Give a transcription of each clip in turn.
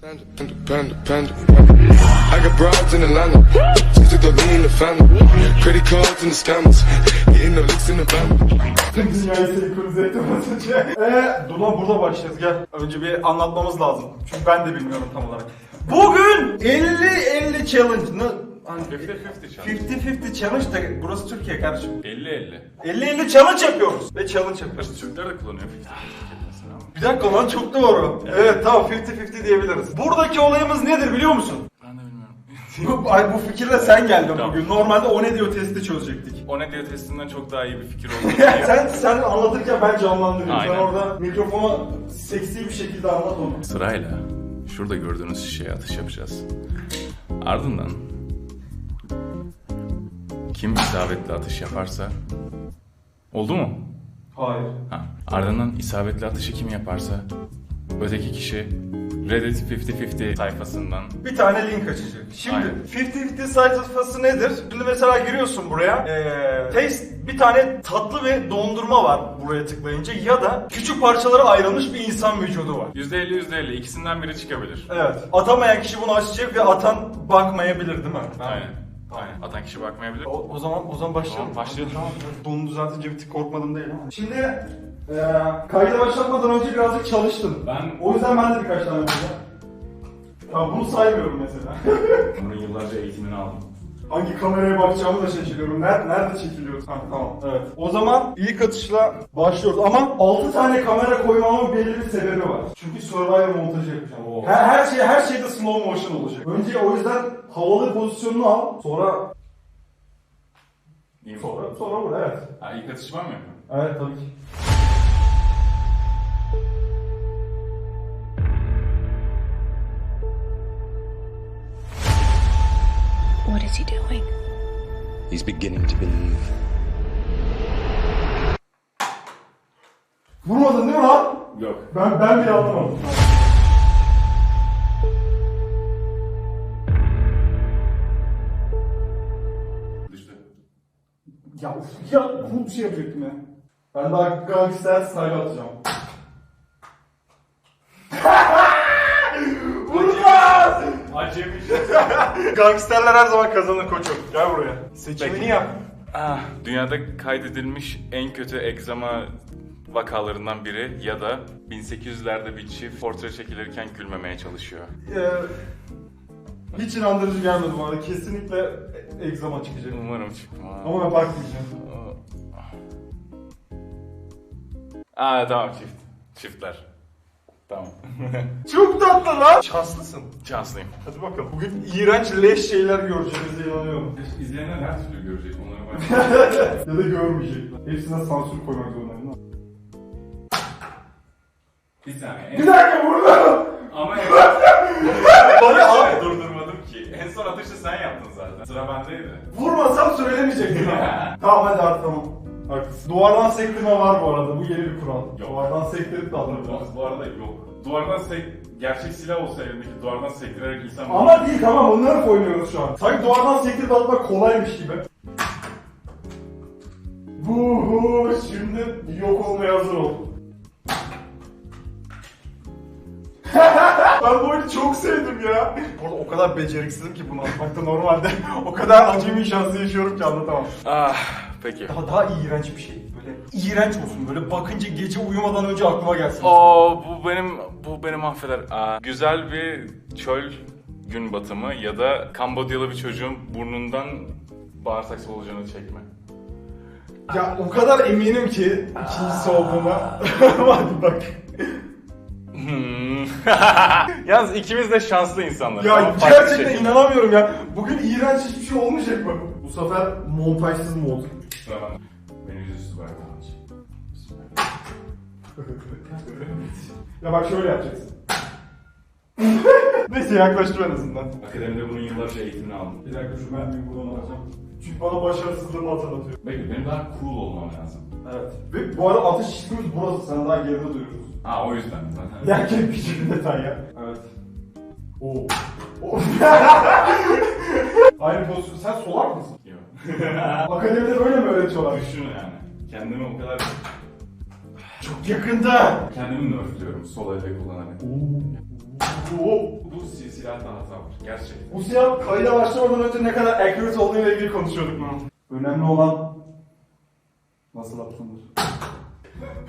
Panda, panda, panda, panda. I got broads in Atlanta. Just took the lean in the family. Credit cards and the scammers. Getting the licks in the van. Dünyayı senkronize ettim. Eee Duna burada başlayacağız gel. Önce bir anlatmamız lazım. Çünkü ben de bilmiyorum tam olarak. Bugün 50-50 challenge. Ne? Hani 50-50 50-50 challenge de burası Türkiye kardeşim. 50-50. 50-50 challenge yapıyoruz. Ve challenge yapıyoruz. Türkler de kullanıyor 50-50. Bir dakika lan çok doğru. Evet, tamam 50-50 diyebiliriz. Buradaki olayımız nedir biliyor musun? Ben de bilmiyorum. Bu, ay, bu fikirle sen geldin Tamam. bugün. Normalde o ne diyor testi çözecektik. O ne diyor testinden çok daha iyi bir fikir oldu. sen sen anlatırken ben canlandırıyorum. Sen Aynen. orada mikrofona seksi bir şekilde anlat onu. Sırayla şurada gördüğünüz şişeye atış yapacağız. Ardından kim isabetli atış yaparsa oldu mu? Hayır. Ha. Ardından isabetli atışı kim yaparsa öteki kişi Reddit 50-50 sayfasından Bir tane link açacak. Şimdi Aynen. 50-50 sayfası nedir? Şimdi mesela giriyorsun buraya. Ee, taste bir tane tatlı ve dondurma var buraya tıklayınca ya da küçük parçalara ayrılmış bir insan vücudu var. %50 %50 ikisinden biri çıkabilir. Evet. Atamayan kişi bunu açacak ve atan bakmayabilir değil mi? Aynen. Aynen. Atan kişi bakmayabilir. O, o zaman o zaman başlayalım. Tamam, başlayalım. Tamam. Bunu düzeltince bir tık korkmadım değil ama. Şimdi e, kayda başlamadan önce birazcık çalıştım. Ben O yüzden ben de birkaç tane yapacağım. Tamam bunu saymıyorum mesela. bunun yıllarca eğitimini aldım. Hangi kameraya bakacağımı da şaşırıyorum. Nerede, nerede çekiliyoruz? Ha, tamam. Evet. O zaman ilk atışla başlıyoruz. Ama 6 tane kamera koymamın belli bir sebebi var. Çünkü Survivor montajı yapacağım. Oo. Her, her şey her şeyde slow motion olacak. Önce o yüzden havalı pozisyonunu al. Sonra İyi mi? sonra sonra vur evet. Ha, ilk atış mi yapıyorum? Evet tabii ki. What is he doing? He's beginning to believe. Vurmadın değil mi lan? Yok. Ben ben bile anlamadım. Düştü. Ya uf, ya bunu bir şey yapacaktım ya. Ben daha gangster style atacağım. Acemi. Gangsterler her zaman kazanır koçum. Gel buraya. Seçimini Peki. yap. ah, dünyada kaydedilmiş en kötü egzama vakalarından biri ya da 1800'lerde bir çift portre çekilirken gülmemeye çalışıyor. Ee, hiç inandırıcı gelmedi bana. Kesinlikle egzama çıkacak. Umarım çıkmaz. Ama ben bakmayacağım. Aa tamam çift. Çiftler. Tamam. Çok tatlı lan. Şanslısın. Şanslıyım. Hadi bakalım. Bugün iğrenç leş şeyler göreceğimize inanıyorum. İzleyenler her türlü görecek onları ben. ya da görmeyecekler. Hepsine sansür koymak zorundayım. lan. bir saniye. Bir dakika burada. Ama en Bana Abi durdurmadım ki. En son atışı sen yaptın zaten. Sıra bendeydi. Vurmasam söylemeyecektim. tamam hadi artık tamam. Haklısın. Duvardan sektirme var bu arada. Bu yeni bir kural. Yok. Duvardan sektirip de alınır. Bu, bu arada yok. Duvardan sek... Gerçek silah olsa elindeki duvardan sektirerek insan... Ama değil tamam onları oynuyoruz şu an. Sanki duvardan sektirip atmak kolaymış gibi. Vuhu şimdi yok olmaya hazır ol. ben bu oyunu çok sevdim ya. Orada o kadar beceriksizim ki bunu atmakta normalde. o kadar acemi şansı yaşıyorum ki anlatamam. Ah peki. Daha daha iğrenç bir şey. Böyle iğrenç olsun. Böyle bakınca gece uyumadan önce aklıma gelsin. Oo bu benim bu beni mahveder. Aa, güzel bir çöl gün batımı ya da Kambodyalı bir çocuğun burnundan bağırsak solucanı çekme. Ya o kadar eminim ki ikincisi olduğuna. Hadi bak. Hmm. Yalnız ikimiz de şanslı insanlar. Ya Ama farklı gerçekten şekilde. inanamıyorum ya. Bugün iğrenç hiçbir şey olmayacak mı? Bu sefer montajsız mod. Sıra bende. Beni yüzüstü bırak. ya bak şöyle yapacaksın. Neyse yaklaştım en azından. Akademide bunun yıllarca eğitimini aldım. Bir dakika şu mermiyi buradan alacağım. Çünkü bana başarısızlığımı hatırlatıyor. Bekle benim daha cool olmam lazım. Evet. Ve bu arada atış çizgimiz burası. Sen daha geride duruyorsun. Ha o yüzden zaten. Derken küçük bir detay ya. Evet. Oo. Oo. Aynı pozisyon. Sen solak mısın? Akademide böyle mi öğretiyorlar? Düşün yani. Kendimi o kadar Çok yakında. kendimi nerfliyorum sol elle kullanarak. Oo. Bu silahta hata var. Gerçekten. Bu silah kayda başlamadan önce ne kadar accurate olduğuyla ilgili konuşuyorduk mu? Önemli olan nasıl atılır?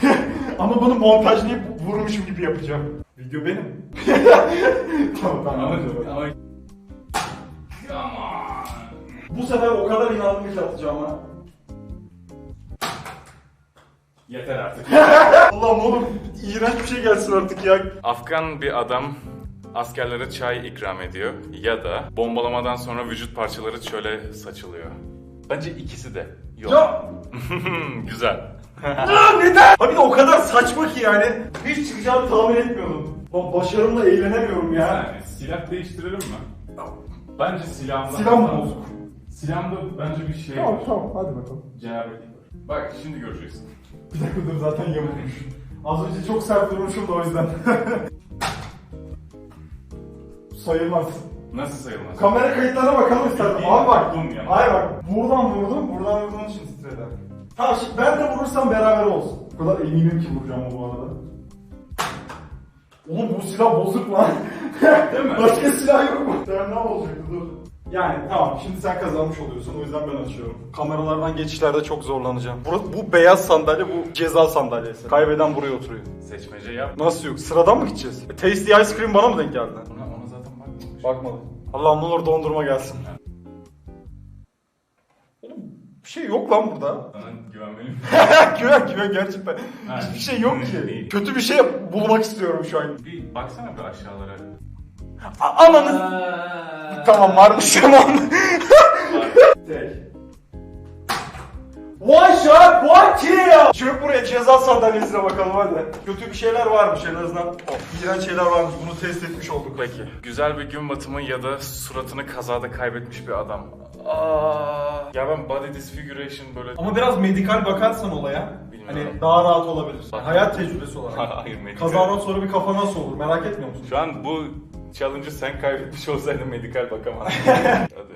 Ama bunu montajlayıp vurmuşum gibi yapacağım. Video benim. tamam tamam. Ama, ama Bu sefer o kadar inandım ki atacağıma. yeter artık. Allah'ım oğlum iğrenç bir şey gelsin artık ya. Afgan bir adam askerlere çay ikram ediyor ya da bombalamadan sonra vücut parçaları çöle saçılıyor. Bence ikisi de. Yok. Ya Güzel. Ya neden? Abi de o kadar saçma ki yani. Hiç çıkacağını tahmin etmiyordum. Ba- Başarımla eğlenemiyorum ya. Yani silah değiştirelim mi? Bence silahımda... Silah mı bozuk? Silahımda bence bir şey Tamam var. tamam hadi bakalım. Cenabetlik var. Bak şimdi göreceksin. Bir dakika dur zaten yamulmuş. Az önce çok sert vurmuşum da o yüzden. Sayılmaz. Nasıl sayılmaz? Kamera kayıtlarına bakalım isterdim. İyi, Abi bak. vurdum ya. Hayır bak. Buradan vurdum. Buradan vurduğun için titredi. Tamam şimdi ben de vurursam beraber olsun. O kadar eminim ki vuracağım bu arada. Oğlum bu silah bozuk lan. Değil mi? Başka silah yok mu? Sen ne olacaktı. Yani tamam şimdi sen kazanmış oluyorsun o yüzden ben açıyorum. Kameralardan geçişlerde çok zorlanacağım. Bu, bu beyaz sandalye bu ceza sandalyesi. Kaybeden buraya oturuyor. Seçmece yap. Nasıl yok? Sıradan mı gideceğiz? E, Tasty Ice Cream bana mı denk geldi? Ona, ona zaten bakmamış. Bakmadım. Allah'ım ne olur dondurma gelsin. Oğlum bir şey yok lan burada. Sana güvenmeliyim. güven güven gerçekten. Ha. Hiçbir şey yok ki. İyi. Kötü bir şey bulmak istiyorum şu an. bir baksana bir aşağılara. A- Ananı... Tamam varmış tamam. One shot, one kill. Çök buraya ceza sandalyesine bakalım hadi. Kötü bir şeyler varmış en azından. Oh, iğrenç şeyler varmış. Bunu test etmiş olduk. Peki. Güzel bir gün batımı ya da suratını kazada kaybetmiş bir adam. Aa, ya ben body disfiguration böyle... Ama biraz medikal bakarsan olaya Bilmiyorum. hani daha rahat olabilir. Bak- Hayat tecrübesi olarak. Hayır medikal. Kazadan sonra bir kafa nasıl olur merak etmiyor musun? Şu an bu challenge'ı sen kaybetmiş olsaydın medikal bakamazdın. Hadi.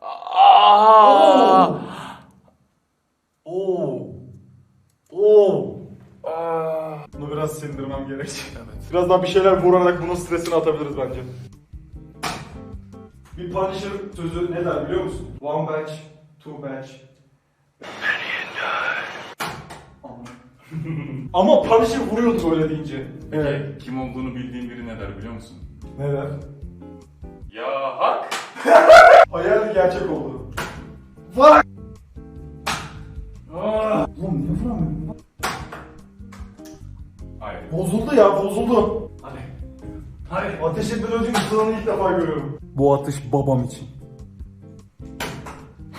Aa! Oo. Oo. Aa! Bunu biraz sindirmem gerek. Evet. Biraz daha bir şeyler vurarak bunun stresini atabiliriz bence. Bir Punisher sözü ne der biliyor musun? One batch, two batch. Ama Punisher vuruyordu böyle deyince. Peki kim olduğunu bildiğin biri ne der biliyor musun? Ne der? Ya hak! Hayal gerçek oldu. Fuck! Aa! Oğlum niye vuramıyorum? Hayır. Bozuldu ya bozuldu. Hadi. Hadi. Ateş etmeden önce ısıranı ilk defa görüyorum. Bu atış babam için.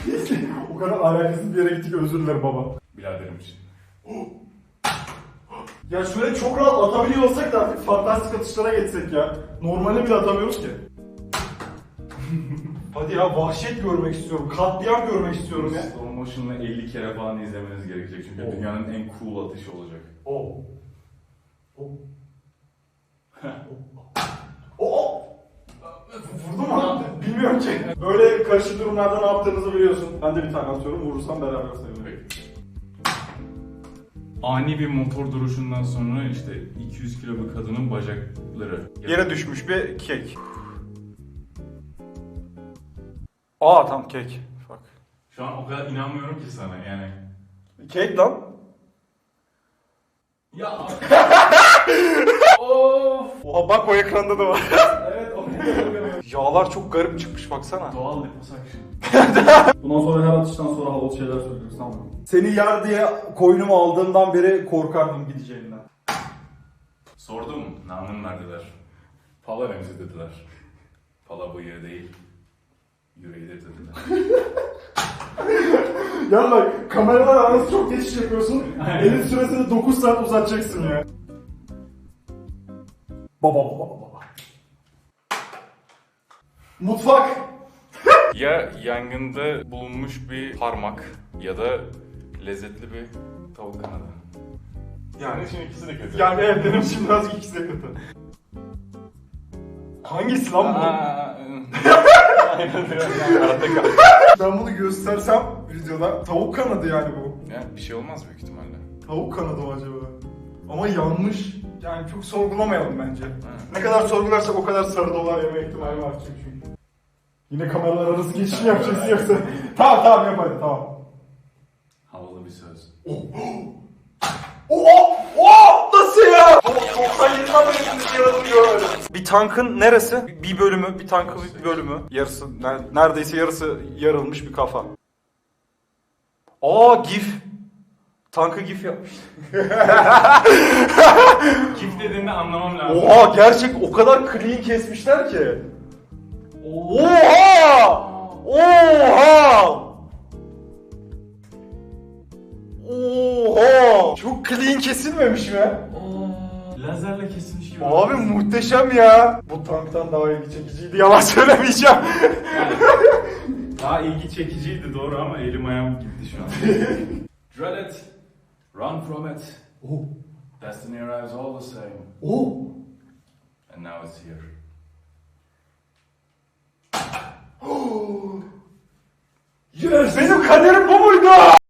o kadar alakasız bir yere gittik özür dilerim baba. Biraderim için. Ya şöyle çok rahat atabiliyor olsak da artık fantastik atışlara geçsek ya. Normalde bile atamıyoruz ki. Hadi ya vahşet görmek istiyorum. Katliam görmek istiyorum ya. Slow motion'la 50 kere falan izlemeniz gerekecek çünkü Oh. dünyanın en cool atışı olacak. O. O. O. Vurdu mu? Bilmiyorum ki. Böyle karışık durumlarda ne yaptığınızı biliyorsun. Ben de bir tane atıyorum. Vurursam beraber sayılır. Peki. Ani bir motor duruşundan sonra işte 200 kilo bir kadının bacakları. Yere düşmüş bir kek. Aa tam kek. Fuck. Şu an o kadar inanmıyorum ki sana yani. Kek lan. Ya. of. Oha bak o ekranda da var. Evet o Yağlar çok garip çıkmış baksana. Doğal liposuction. Bundan sonra her atıştan sonra havalı şeyler söylüyoruz tamam mı? Seni yer diye koynumu aldığımdan beri korkardım gideceğinden. Sordum, namın verdiler. Pala Remzi dediler. Pala bıyığı değil, yüreğidir dediler. Ya bak kameralar arası çok geçiş yapıyorsun. Elin süresini 9 saat uzatacaksın ya. Baba baba baba. Mutfak. ya yangında bulunmuş bir parmak ya da lezzetli bir tavuk kanadı. Yani Şimdi ikisi de kötü. yani evet benim için birazcık ikisi de kötü. Hangisi lan bu? Arada kal. Ben bunu göstersem videoda tavuk kanadı yani bu. Ya bir şey olmaz büyük ihtimalle. Tavuk kanadı mı acaba? Ama yanmış. yani çok sorgulamayalım bence. Ne kadar sorgularsak o kadar sarı dolar yeme ihtimali var çünkü. Yine kameralar arası geçiş mi yapacaksın yoksa? tamam tamam yap hadi tamam. Havalı bir söz. Oo! Oo! Nasıl ya? 97'den beri şimdi yaradığını görmedim. Bir tankın neresi? Bir bölümü, bir tankın bir bölümü. Yarısı, ner- neredeyse yarısı yarılmış bir kafa. Aa gif. Tankı gif yapmış. Gif dediğinde anlamam lazım. Oha gerçek o kadar clean kesmişler ki. Oha! Oha! Oha! Çok clean kesilmemiş mi? Lazerle kesilmiş gibi. Abi muhteşem ya. Bu tanktan daha ilgi çekiciydi yalan söylemeyeceğim. Daha ilgi çekiciydi doğru ama elim ayağım gitti şu an. Dread it. Run from it. Destiny arrives all the same. And now it's here. 예수님 가대를 뽑을까?